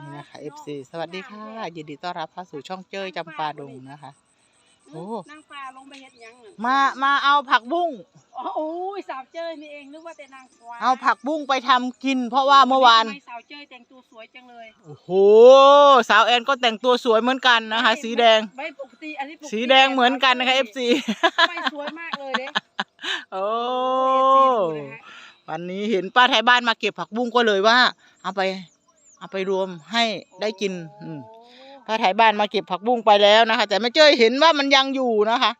นี่นะคะ FC สวัสดีค่ะยินดีต้อนรับเข้าสู่ช่องเจ้ยจำปาดงนะคะ โอ้ นางฟ้าลงไปเฮ็ดหยังน่ะมามาเอาผักบุ้งอ๋อโอ้ยสาวเจ้ยนี่เองนึกว่าแต่นางฟ้าเอาผักบุ้งไปทำกิน เพราะว่าเมื่อวานทำไมสาวเจ้ยแต่งตัวสวยจังเลยโอ้โหสาวแอนก็แต่งตัวสวยเหมือนกันนะคะ สีแดง ไม่ปกติอันนี้ปกติสีแดงเหมือนกันนะคะ FC ไม่สวยมากเลยเด้โอ้เอฟซีดูนะฮะวันนี้เห็นป้าไทยบ้านมาเก็บผักบุ้งก็เลยว่า เอาไป เอาไปรวมให้ได้กินอืมป้าไทยบ้านมาเก็บผักบุ้งไปแล้วนะคะ แต่ไม่เจ้ยเห็นว่ามันยังอยู่นะคะ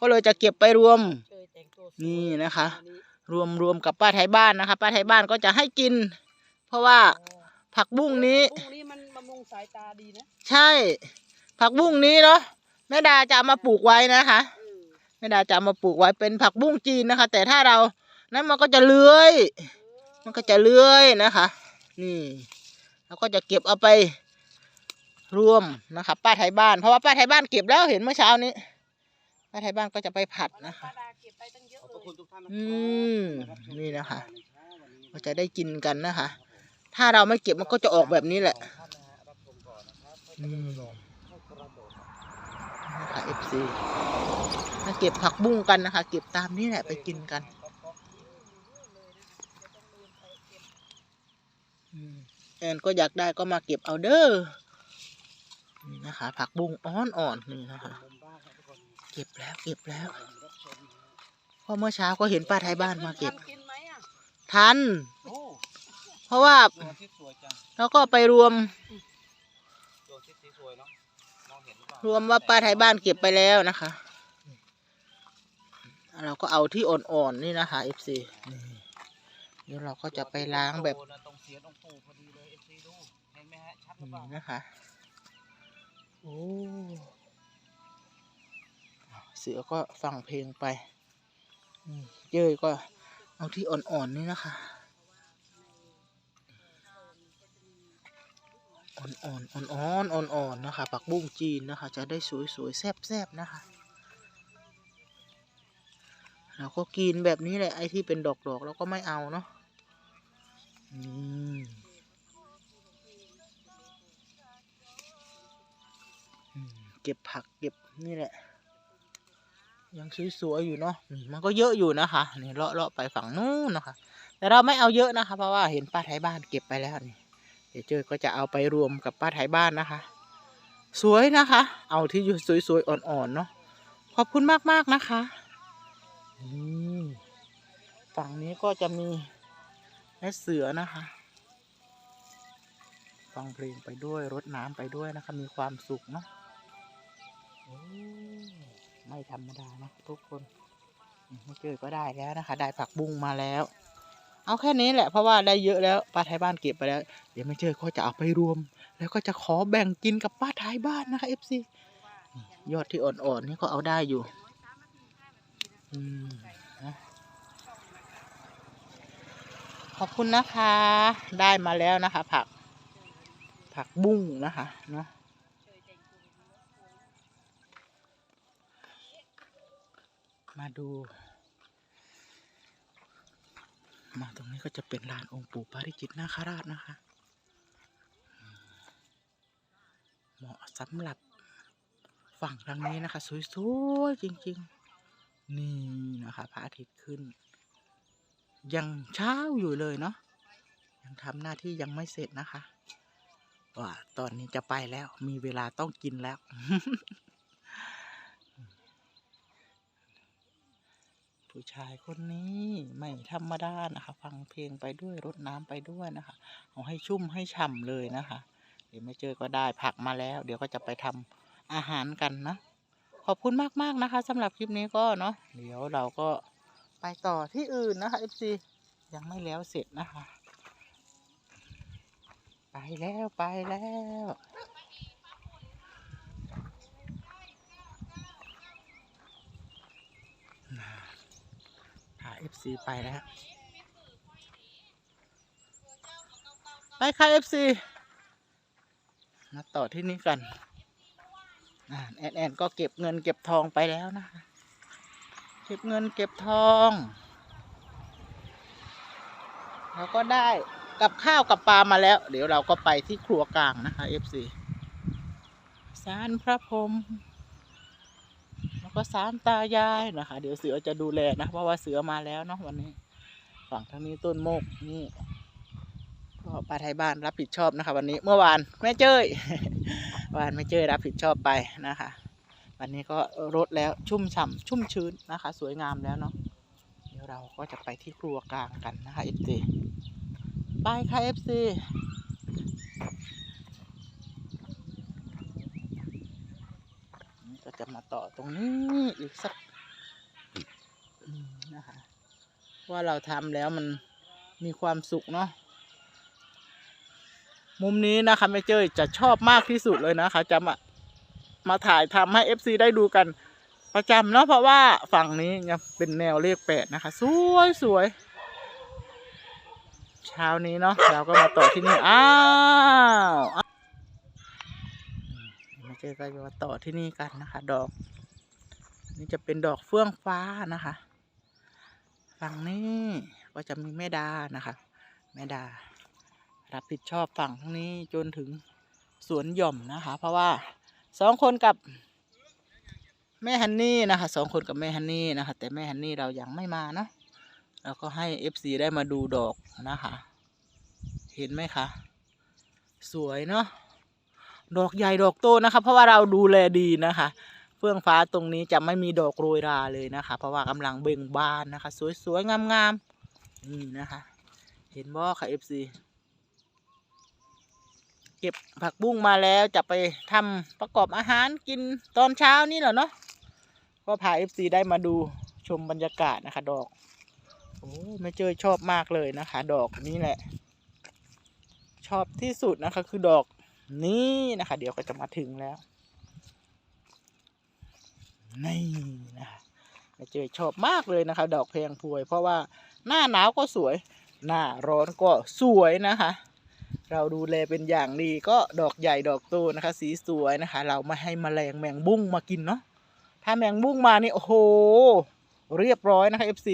ก็เลยจะเก็บไปรวมเจ้ยแต่งตัวสวยนี่นะคะอัรวมรวมกับป้าไทยบ้านนะคะ ป้าไทยบ้านก็จะให้กิน เพราะว่าอ๋อผักบุ้งนี้พรุ่งนี้มันบำรุงสายตาดีนะใช่ ผักบุ้งนี้เนาะแม่ดาจะเอามาปลูกไว้นะคะเออแม่ดาจะเอามาปลูกไว้เป็นผักบุ้งจีนนะคะ แต่ถ้าเรานั้นมันก็จะเลื้อย มันก็จะเลื้อยนะคะ นี่ เราก็จะเก็บเอาไปรวมนะคะป้าไทยบ้าน เพราะว่าป้าไทยบ้านเก็บแล้วเห็นเมื่อเช้านี้ ป้าไทยบ้านก็จะไปผัดวันนั้นนะคะป้าดาเก็บไปตั้งเยอะขอบเลพระคุณยทุกท่านนะอืครับมนี่นะคะในเช้าวันนี้ก็จะได้กินกันนะคะ ถ้าเราไม่เก็บมันก็จะออกแบบนี้แหละสองท่านนะฮะรับชมก่อนนะครับอืมให้กระโดดนะคะ FC มาเก็บผักบุ้งกันนะคะ เก็บตามนี้แหละไปกินกันอืม แอนก็อยากได้ก็มาเก็บเอาเด้อนี่นะคะ ผักบุ้งอ่อนๆนี่นะคะมุมบ้านครับทุกคนเก็บแล้วเก็บแล้วรับชมนะฮะเพราะเมื่อเช้าก็เห็นป้าไทยบ้านมาเก็บทำกินไหมอะทันโอ้เพราะว่าดวงอาทิตย์สวยจังเราก็ไปรวมดวงอาทิตย์สีสวยเนาะมองเห็นหรือเปล่ารวมว่าป้าไทยบ้านเก็บไปแล้วนะคะ เราก็เอาที่อ่อนๆนี่นะคะ FC นี่เดี๋ยวเราก็จะไปล้างแบบ หรือเปล่านะคะ โอ้เสือก็ฟังเพลงไปเย้ยก็เอาที่อ่อนๆนี่นะคะอ่อนๆอ่อนๆอ่อนๆนะคะปักบุ้งจีนนะคะ จะได้สวยๆแซ่บๆนะคะเราก็กินแบบนี้แหละไอ้ที่เป็นดอกๆเราก็ไม่เอาเนาะอื ก็บผักเก็บนี่แหละ ยังสวยๆอยู่เนาะมันก็เยอะอยู่นะคะนี่เลาะเลาะไปฝั่งนู้นนะคะ แต่เราไม่เอาเยอะนะคะ เพราะว่าเห็นป้าไทยบ้านเก็บไปแล้วนี่เดี๋ยวเจอก็จะเอาไปรวมกับป้าไทยบ้านนะคะ สวยนะคะ เอาที่อยู่สวยๆอ่อนๆเนาะขอบคุณมากๆนะคะฝั่งนี้ก็จะมีแม่เสือนะคะฟังเพลงไปด้วยรดน้ำไปด้วยนะคะ มีความสุขเนาะ ไม่ธรรมดานะทุกคนไม่เจอก็ได้แล้วนะคะ ได้ผักบุ้งมาแล้ว เอาแค่นี้แหละเพราะว่าได้เยอะแล้วป้าไทยบ้านเก็บไปแล้ว เดี๋ยวไม่เจอก็จะเอาไปรวม แล้วก็จะขอแบ่งกินกับป้าไทยบ้านนะคะเอฟซียอดที่อ่อนๆนี่ก็เอาได้อยู่ อืมนะขอบคุณนะคะ ได้มาแล้วนะคะ ผัก ผักบุ้งนะคะ เนาะ มาดู มาตรงนี้ก็จะเป็นลานองค์ปู่ปาริจิตนาคราชนะคะ เหมาะสำหรับฝั่งทางนี้นะคะ สวยๆจริง ๆ นี่นะคะพระอาทิตย์ขึ้น ยังเช้าอยู่เลยเนาะยังทำหน้าที่ยังไม่เสร็จนะคะว่าตอนนี้จะไปแล้วมีเวลาต้องกินแล้ว ผู้ชายคนนี้ไม่ธรรมดานะคะ ฟังเพลงไปด้วยรดน้ำไปด้วยนะคะ เอาให้ชุ่มให้ฉ่ำเลยนะคะ เดี๋ยวไม่เจอก็ได้ผักมาแล้ว เดี๋ยวก็จะไปทำอาหารกันนะ ขอบคุณมากๆนะคะสำหรับคลิปนี้ก็เนาะเดี๋ยวเราก็ไปต่อที่อื่นนะคะ FC ยังไม่แล้วเสร็จนะคะ ไปแล้วไปแล้ว พา FC ไปแล้วไปค่ะ FC มาต่อที่นี่กันแอนแอนก็เก็บเงินเก็บทองไปแล้วนะ เก็บเงินเก็บทองแล้วก็ได้กับข้าวกับปลามาแล้ว เดี๋ยวเราก็ไปที่ครัวกลางนะคะ FC สารพระพรหม แล้วก็สารตายายนะคะ เดี๋ยวเสือจะดูแลนะ เพราะว่าเสือมาแล้วเนาะวันนี้ ฝั่งทางนี้ต้นโมกนี่ก็ป้าไทยบ้านรับผิดชอบนะคะ วันนี้เมื่อวานแม่เจ้ยวานแม่เจ้ยรับผิดชอบไปนะคะ วันนี้ก็รดแล้วชุ่มฉ่ำชุ่มชื้นนะคะ สวยงามแล้วเนาะเดี๋ยวเราก็จะไปที่ครัวกลางกันนะคะ FC ไปค่ะ FC นี่ก็ จะมาต่อตรงนี้อีกสักนะคะว่าเราทำแล้วมันมีความสุขเนาะมุมนี้นะคะแม่เจ้ยจะชอบมากที่สุดเลยนะคะ จะมามาถ่ายทำให้ FC ได้ดูกันประจำเนาะเพราะว่าฝั่งนี้ยังเป็นแนวเลขแปดนะคะ สวยสวยเช้านี้เนาะเราก็มาต่อที่นี่ อ้าว เจ้ยก็จะมาต่อที่นี่กันนะคะ ดอก นี่จะเป็นดอกเฟื่องฟ้านะคะฝั่งนี้ก็จะมีแม่ดานะคะ แม่ดา รับผิดชอบฝั่งทั้งนี้จนถึงสวนหย่อมนะคะ เพราะว่าสองคนกับแม่ฮันนี่นะคะสองคนกับแม่ฮันนี่นะคะ แต่แม่ฮันนี่เรายังไม่มาเนาะเราก็ให้เอฟซีได้มาดูดอกนะคะ เห็นไหมคะ สวยเนาะ ดอกใหญ่ดอกโตนะคะเพราะว่าเราดูแลดีนะคะ เฟื่องฟ้าตรงนี้จะไม่มีดอกโรยราเลยนะคะ เพราะว่ากำลังเบ่งบานนะคะ สวยๆงามๆนี่นะคะ เห็นบ่ค่ะ FC เก็บผักบุ้งมาแล้วจะไปทำประกอบอาหารกินตอนเช้านี่แหละเนาะก็พา FC ได้มาดูชมบรรยากาศนะคะ ดอกโอ้ไม่เจอชอบมากเลยนะคะ ดอกนี้แหละ ชอบที่สุดนะคะ คือดอก นี้นะคะ เดี๋ยวก็จะมาถึงแล้ว นี่นะคะม่เจยชอบมากเลยนะคะ ดอกแพงพวย เพราะว่าหน้าหนาวก็สวย หน้าร้อนก็สวยนะคะ เราดูแลเป็นอย่างดีก็ดอกใหญ่ดอกโตนะคะ สีสวยนะคะ เราไม่ให้แมลงแมงบุ้งมากินเนาะถ้าแมงบุ้งมานี่โอ้โห เรียบร้อยนะคะ FC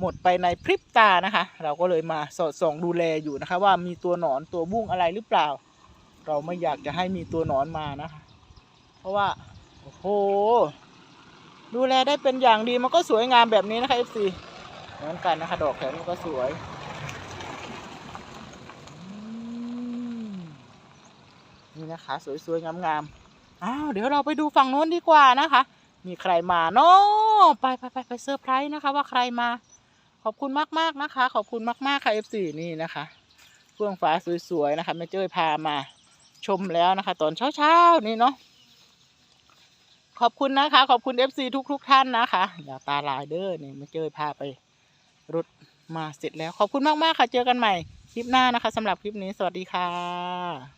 หมดไปในพริบตานะคะ เราก็เลยมาสอดส่องดูแลอยู่นะคะ ว่ามีตัวหนอนตัวบุ้งอะไรหรือเปล่า เราไม่อยากจะให้มีตัวหนอนมานะคะ เพราะว่า โอ้โห ดูแลได้เป็นอย่างดีมันก็สวยงามแบบนี้นะคะ FC เหมือนกันนะคะ ดอกแขนมันก็สวยนี่นะคะ สวยๆงามๆอ้าวเดี๋ยวเราไปดูฝั่งโน้นดีกว่านะคะ มีใครมาเนาะไปไปไปไปเซอร์ไพรส์นะคะ ว่าใครมา ขอบคุณมากๆนะคะ ขอบคุณมากๆค่ะ FC นี่นะคะเฟื่องฟ้าสวยๆนะคะแม่เจ้ยพามา ชมแล้วนะคะ ตอนเช้าๆนี่เนาะขอบคุณนะคะ ขอบคุณ FC ทุกทุกๆท่านนะคะ อย่าตาลายเด้อนี่มาเจอพาไปรุดมาเสร็จแล้ว ขอบคุณมาก ๆ ค่ะ เจอกันใหม่คลิปหน้านะคะสำหรับคลิปนี้สวัสดีค่ะ